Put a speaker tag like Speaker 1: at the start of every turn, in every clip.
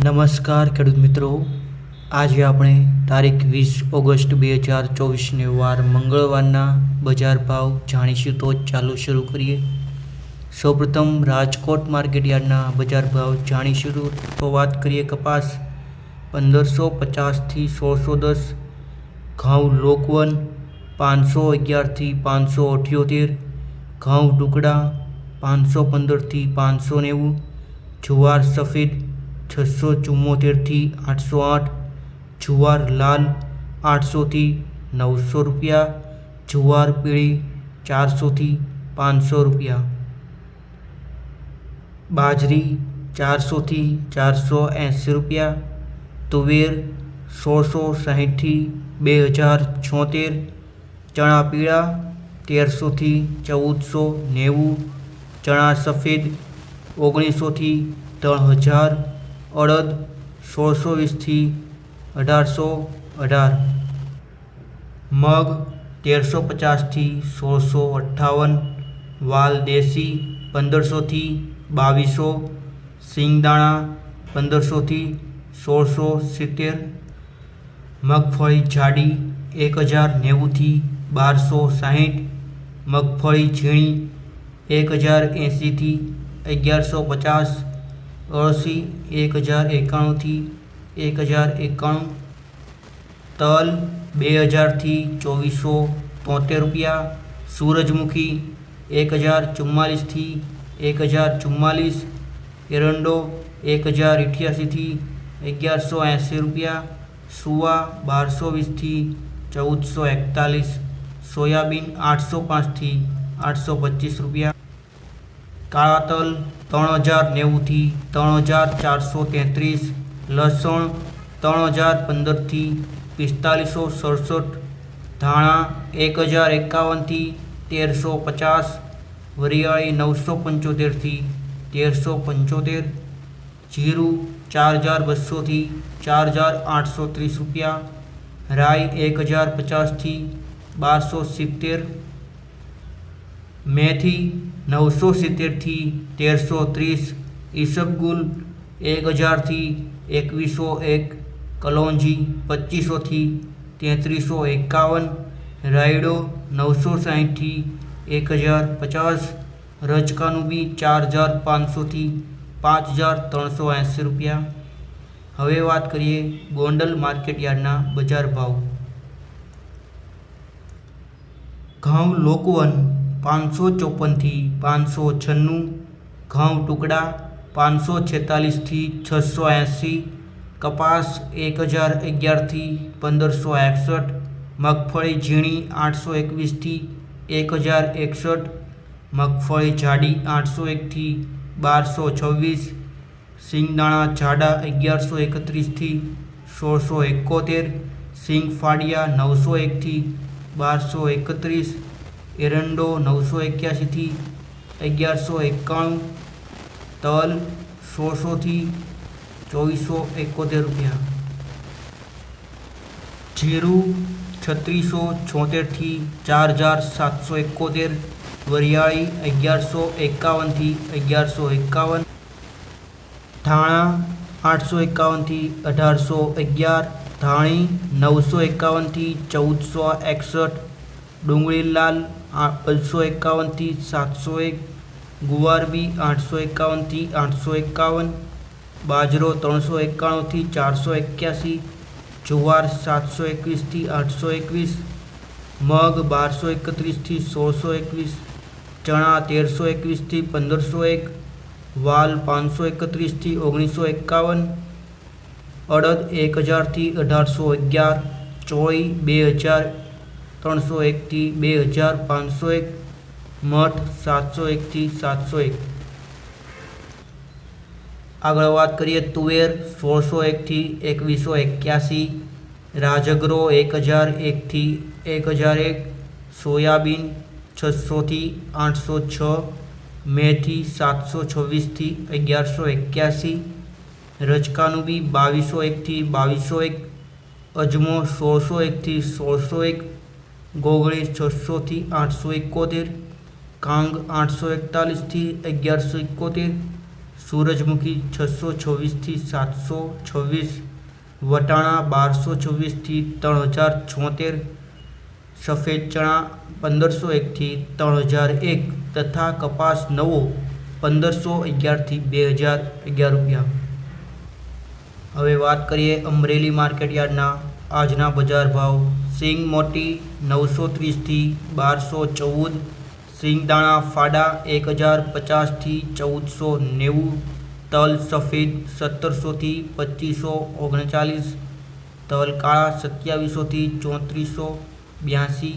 Speaker 1: નમસ્કાર ખેડૂત મિત્રો. આજે આપણે તારીખ વીસ ઓગસ્ટ બે હજાર ચોવીસને વાર મંગળવારના બજાર ભાવ જાણીશું તો ચાલુ શરૂ કરીએ. સૌપ્રથમ રાજકોટ માર્કેટ યાર્ડના બજાર ભાવ જાણીશું તો વાત કરીએ કપાસ. પંદરસો પચાસથી સોળસો દસ. ઘઉં લોકવન પાંચસો અગિયારથી પાંચસો અઠ્યોતેર. ઘઉં ટુકડા પાંચસો પંદરથી પાંચસો નેવું. જુવાર સફેદ છસો ચુમ્મોતેરથી આઠસો આઠ જુવાર લાલ આઠસોથી નવસો રૂપિયા જુવાર પીળી ચારસોથી પાંચસો રૂપિયા બાજરી ચારસોથી ચારસો એંસી રૂપિયા તુવેર સોળસો સાહીઠથી બે હજાર છોતેર ચણા પીળા તેરસોથી ચૌદસો નેવું ચણા સફેદ ઓગણીસોથી ત્રણ હજાર અડદ સોળસો વીસથી અઢારસો અઢાર મગ તેરસો પચાસથી સોળસો અઠ્ઠાવન વાલ દેશી પંદરસોથી બાવીસો સિંગદાણા પંદરસોથી સોળસો સિત્તેર મગફળી જાડી એક હજાર નેવુંથી બારસો સાહીઠ મગફળી ઝીણી એક હજાર એંશીથી અગિયારસો પચાસ અળસી એક હજાર એકાણુંથી એક હજાર એકાણું. તલ બે હજારથી ચોવીસો તોતેર રૂપિયા. સૂરજમુખી એક હજાર ચુમ્માલીસથી એક હજાર ચુમ્માલીસ. એરંડો એક હજાર અઠ્યાસીથી અગિયારસો એંસી રૂપિયા. સુવા બારસો વીસથી ચૌદસો એકતાલીસ. સોયાબીન આઠસો પાંચથી આઠસો પચીસ રૂપિયા. કાળા તલ ત્રણ હજાર નેવુંથી ત્રણ હજાર ચારસો તેત્રીસ, લસણ ત્રણ હજાર પંદરથી પિસ્તાલીસો સડસઠ, ધાણા એક હજાર એકાવનથી તેરસો પચાસ, વરિયાળી નવસો પંચોતેરથી તેરસો પંચોતેર, જીરું ચાર હજાર બસોથી ચાર હજાર આઠસો ત્રીસ રૂપિયા, રાઈ એક હજાર પચાસથી બારસો સિત્તેર, મેથી નવસો સિત્તેરથી તેરસો ત્રીસ ઈસબગુલ એક હજારથી એકવીસો એક કલોંજી પચીસોથી તેત્રીસો એકાવન રાયડો નવસો સાહીઠથી એક હજાર પચાસ રજકાનું બી ચાર હજાર પાંચસોથી પાંચ હજાર ત્રણસો એંસી રૂપિયા હવે વાત કરીએ ગોંડલ માર્કેટ યાર્ડના બજાર ભાવ ઘઉં લોકવન પાંચસો ચોપનથી પાંચસો છન્નું, ઘઉં ટુકડા પાંચસો છેતાલીસથી છસો એંસી, કપાસ એક હજાર અગિયારથી પંદરસો એકસઠ, મગફળી ઝીણી આઠસો એકવીસથી એક હજાર એકસઠ, મગફળી જાડી આઠસો એકથી બારસો છવ્વીસ, સિંગદાણા જાડા અગિયારસો એકત્રીસથી સોળસો એકોતેર સિંગ ફાડિયા નવસો એકથી બારસો એકત્રીસ એરંડો નવસો એક્યાસીથી અગિયારસો એકાણું, તલ સોળસોથી ચોવીસો એકોતેર રૂપિયા. જીરું છત્રીસો છોતેરથી ચાર હજાર સાતસો એકોતેર, વરિયાળી અગિયારસો એકાવનથી અગિયારસો એકાવન, ધાણા આઠસો એકાવનથી અઢારસો અગિયાર, ધાણી નવસો એકાવનથી ચૌદસો એકસઠ, ડુંગળી બસો એકાવનથી સાતસો એક ગુવાર બી આઠસો એકાવનથી આઠસો એકાવન, બાજરો ત્રણસો એકાણુંથી ચારસો એક્યાસી, જુવાર સાતસો એકવીસથી આઠસો એકવીસ, મગ બારસો એકત્રીસથી સોળસો એકવીસ, ચણા તેરસો એકવીસથી પંદરસો એક, વાલ પાંચસો એકત્રીસથી ઓગણીસો એકાવન, અડદ એક હજારથી અઢારસો અગિયાર, ચોળી બે હજાર ત્રણસો એકથી બે હજાર પાંચસો એક, મઠ સાતસો એકથી સાતસો એક. આગળ વાત કરીએ તુવેર સોળસો એકથી એકવીસો એક્યાસી, રાજગરો એક હજાર એકથી એક હજાર એક, સોયાબીન છસોથી આઠસો છ, મેથી સાતસો છવ્વીસથી અગિયારસો એક્યાસી રજકાનું બી બાવીસો એકથી બાવીસો એક, અજમો સોળસો એકથી સોળસો એક ગોગળી છસોથી આઠસો એકોતેર, કાંગ આઠસો એકતાલીસથી અગિયારસો એકોતેર, સૂરજમુખી છસો છવ્વીસથી સાતસો છવ્વીસ, વટાણા બારસો છવ્વીસથી ત્રણ હજાર છોતેર, સફેદ ચણા પંદરસો એકથી ત્રણ હજાર એક તથા કપાસ નવો પંદરસો અગિયારથી બે હજાર અગિયાર રૂપિયા. હવે વાત કરીએ અમરેલી માર્કેટયાર્ડના આજના બજાર ભાવ સિંગ મોટી નવસો ત્રીસથી બારસો ચૌદ સિંગદાણા ફાડા એક હજાર પચાસથી ચૌદસો નેવું, તલ સફેદ સત્તરસોથી પચીસો ઓગણચાલીસ, તલ કાળા સત્યાવીસોથી ચોત્રીસો બ્યાસી,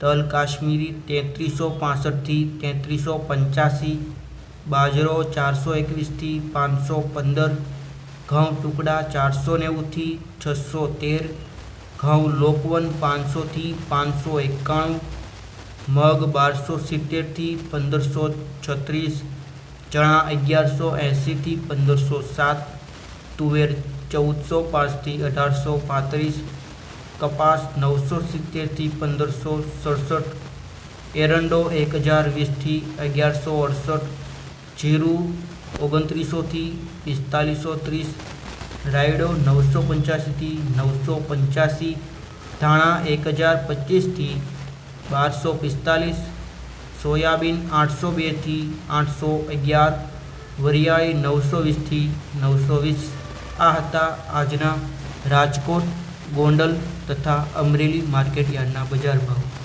Speaker 1: તલ કાશ્મીરી તેત્રીસો પાસઠથી તેત્રીસો પંચ્યાસી, બાજરો ચારસો એકવીસથી પાંચસો પંદર ઘઉં ટુકડા ચારસો નેવુંથી છસો તેર, ઘઉં લોકવન પાંચસોથી પાંચસો એકાણું, મગ બારસો સિત્તેરથી પંદરસો છત્રીસ, ચણા અગિયારસો એંસીથી પંદરસો સાત, તુવેર ચૌદસો પાંચથી અઢારસો પાંત્રીસ, કપાસ નવસો સિત્તેરથી પંદરસો સડસઠ, એરંડો એક હજાર વીસથી અગિયારસો અડસઠ, જીરું ઓગણત્રીસોથી પિસ્તાલીસો ત્રીસ રાયડો નવસો પંચ્યાસીથી નવસો પંચ્યાસી ધાણા એક હજાર પચીસથી બારસો પિસ્તાલીસ સોયાબીન આઠસો બેથી આઠસો અગિયાર વરિયાળી નવસો વીસથી નવસો વીસ આ હતા આજના રાજકોટ, ગોંડલ તથા અમરેલી માર્કેટ યાર્ડના બજાર ભાવ.